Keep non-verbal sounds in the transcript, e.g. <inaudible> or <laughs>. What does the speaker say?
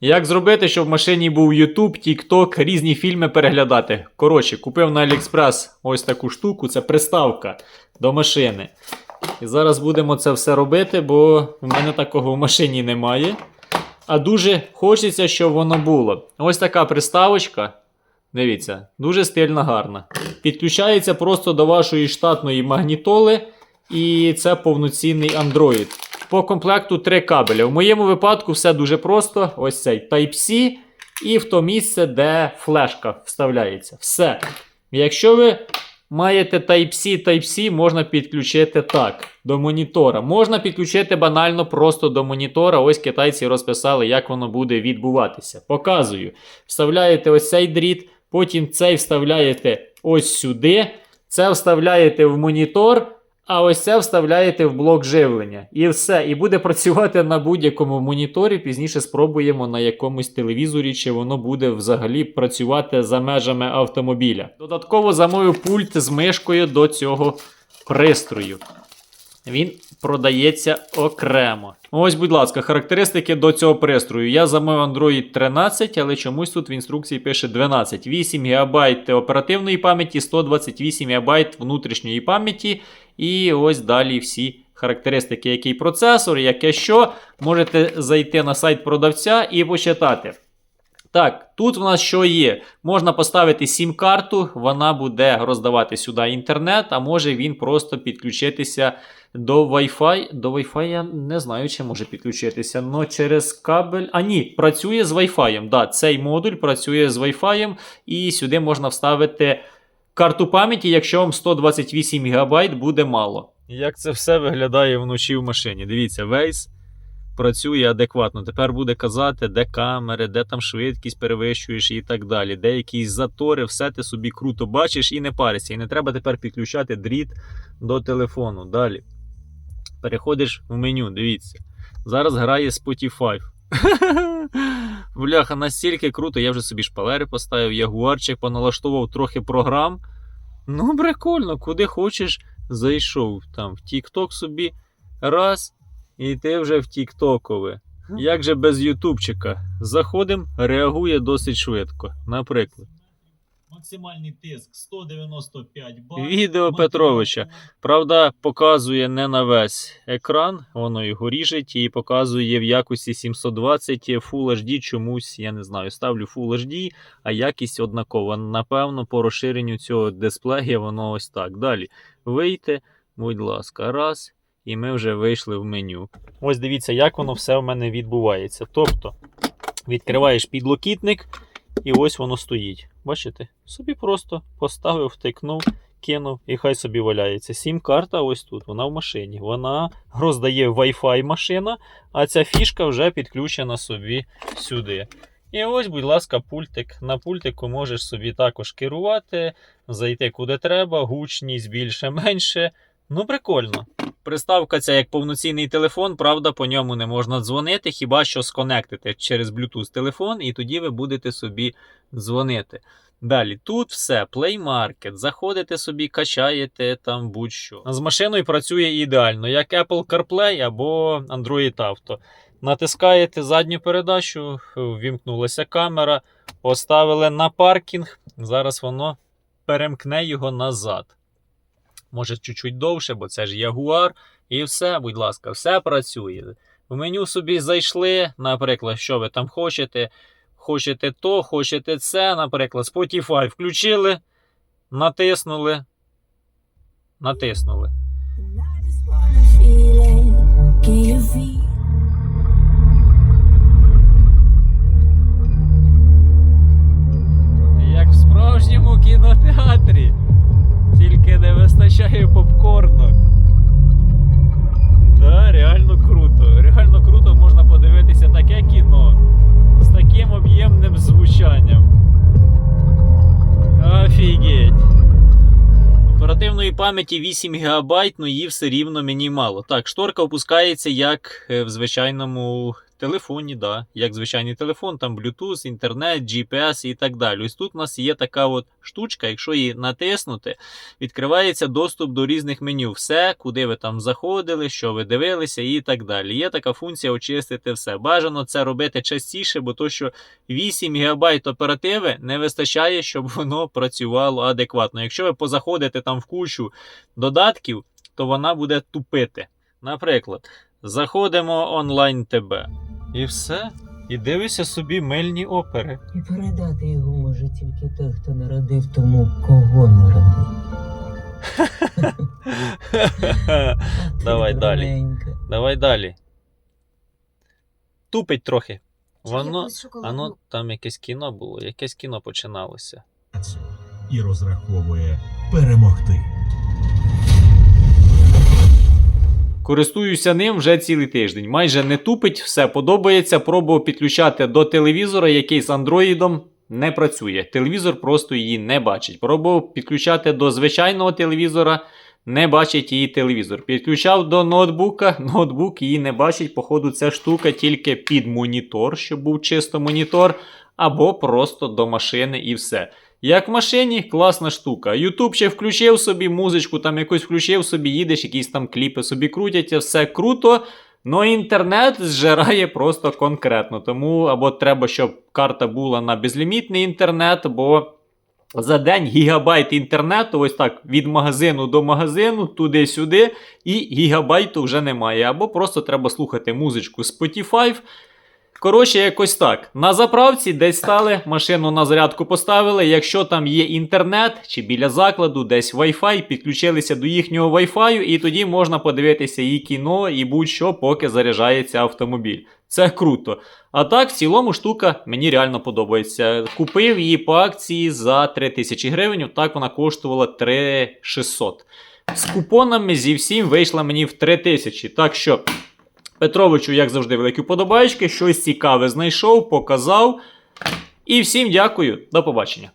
Як зробити, щоб в машині був YouTube, TikTok, різні фільми переглядати? Коротше, купив на AliExpress ось таку штуку, це приставка до машини. І зараз будемо це все робити, бо в мене такого в машині немає. А дуже хочеться, щоб воно було. Ось така приставочка. Дивіться, дуже стильна, гарна. Підключається просто до вашої штатної магнітоли, і це повноцінний Android. По комплекту три кабеля. В моєму випадку все дуже просто. Ось цей Type-C і в то місце, де флешка вставляється. Все. Якщо ви маєте Type-C, Type-C можна підключити так до монітора. Можна підключити банально просто до монітора. Ось китайці розписали, як воно буде відбуватися. Показую. Вставляєте ось цей дріт, потім цей вставляєте ось сюди, це вставляєте в монітор. А ось це вставляєте в блок живлення. І все. І буде працювати на будь-якому моніторі. Пізніше спробуємо на якомусь телевізорі, чи воно буде взагалі працювати за межами автомобіля. Додатково замовив пульт з мишкою до цього пристрою. Він продається окремо. Ось, будь ласка, характеристики до цього пристрою. Я замовив Android 13, але чомусь тут в інструкції пише 12. 8 ГБ оперативної пам'яті, 128 ГБ внутрішньої пам'яті. І ось далі всі характеристики, який процесор, яке що. Можете зайти на сайт продавця і почитати. Так, тут в нас що є? Можна поставити сім-карту, вона буде роздавати сюди інтернет, а може він просто підключитися до Wi-Fi. До Wi-Fi я не знаю, чи може підключитися, але через кабель. А ні, працює з Wi-Fi. Да, цей модуль працює з Wi-Fi, і сюди можна вставити карту пам'яті, якщо вам 128 ГБ буде мало. Як це все виглядає вночі в машині? Дивіться, Waze працює адекватно. Тепер буде казати, де камери, де там швидкість перевищуєш і так далі. Де якісь затори, все ти собі круто бачиш і не паришся. І не треба тепер підключати дріт до телефону. Далі. Переходиш в меню, дивіться. Зараз грає Spotify. <laughs> Бляха, настільки круто, я вже собі шпалери поставив, ягуарчик поналаштовував трохи програм. Ну, прикольно, куди хочеш, зайшов там в TikTok собі раз, і ти вже в Тіктокове. Як же без Ютубчика? Заходимо, реагує досить швидко. Наприклад, Максимальний тиск 195 бар. Відео Петровича. Правда, показує не на весь екран, воно його ріжить і показує в якості 720 Full HD чомусь, я не знаю, ставлю Full HD, а якість однакова. Напевно, по розширенню цього дисплея воно ось так. Далі. Вийти, будь ласка, раз. І ми вже вийшли в меню. Ось дивіться, як воно все в мене відбувається. Тобто, відкриваєш підлокітник, і ось воно стоїть. Бачите? Собі просто поставив, втикнув, кинув і хай собі валяється. Сім-карта ось тут, вона в машині. Вона роздає Wi-Fi машина, а ця фішка вже підключена собі сюди. І ось, будь ласка, пультик. На пультику можеш собі також керувати, зайти куди треба, гучність більше, менше. Ну, прикольно. Приставка ця як повноцінний телефон, правда, по ньому не можна дзвонити, хіба що сконектити через Bluetooth телефон, і тоді ви будете собі дзвонити. Далі, тут все, Play Market, заходите собі, качаєте там будь-що. З машиною працює ідеально, як Apple CarPlay або Android Auto. Натискаєте задню передачу, ввімкнулася камера, поставили на паркінг. Зараз воно перемкне його назад. Може, чуть-чуть довше, бо це ж Ягуар. І все, будь ласка, все працює. В меню собі зайшли, наприклад, що ви там хочете. Хочете то, хочете це, наприклад, Spotify включили, натиснули. Натиснули. Пам'яті 8 ГБ, ну її все рівно мені мало. Так, шторка опускається як е, в звичайному телефоні, да, як звичайний телефон, там Bluetooth, інтернет, GPS і так далі. Ось тут у нас є така от штучка, якщо її натиснути, відкривається доступ до різних меню. Все, куди ви там заходили, що ви дивилися і так далі. Є така функція очистити все. Бажано це робити частіше, бо то, що 8 ГБ оперативи не вистачає, щоб воно працювало адекватно. Якщо ви позаходите там в кучу додатків, то вона буде тупити. Наприклад, заходимо онлайн ТБ. І все. І дивишся собі мильні опери. І передати його може тільки той, хто народив тому, кого народив. <laughs> Давай далі. Давай далі. Тупить трохи. Воно. Ано там якесь кіно було, якесь кіно починалося. і розраховує перемогти. Користуюся ним вже цілий тиждень. Майже не тупить, все подобається. Пробував підключати до телевізора, який з андроїдом не працює. Телевізор просто її не бачить. Пробував підключати до звичайного телевізора, не бачить її телевізор. Підключав до ноутбука, <laughs> ноутбук її не бачить. Походу, ця штука тільки під монітор, щоб був чисто монітор, або просто до машини і все. Як в машині, класна штука. Ютуб ще включив собі, музичку там якусь включив собі, їдеш, якісь там кліпи собі крутяться, все круто. Но інтернет зжирає просто конкретно. Тому або треба, щоб карта була на безлімітний інтернет, бо за день гігабайт інтернету, ось так, від магазину до магазину, туди-сюди, і гігабайту вже немає. Або просто треба слухати музичку Spotify. Коротше, якось так. На заправці десь стали, машину на зарядку поставили. Якщо там є інтернет чи біля закладу, десь Wi-Fi, підключилися до їхнього Wi-Fi, і тоді можна подивитися і кіно, і будь-що, поки заряджається автомобіль. Це круто. А так, в цілому штука мені реально подобається. Купив її по акції за 3000 гривень. Так вона коштувала 3600. З купонами зі всім вийшла мені в 3000. Так що. Петровичу, як завжди, великі вподобайки, щось цікаве знайшов, показав. І всім дякую, до побачення.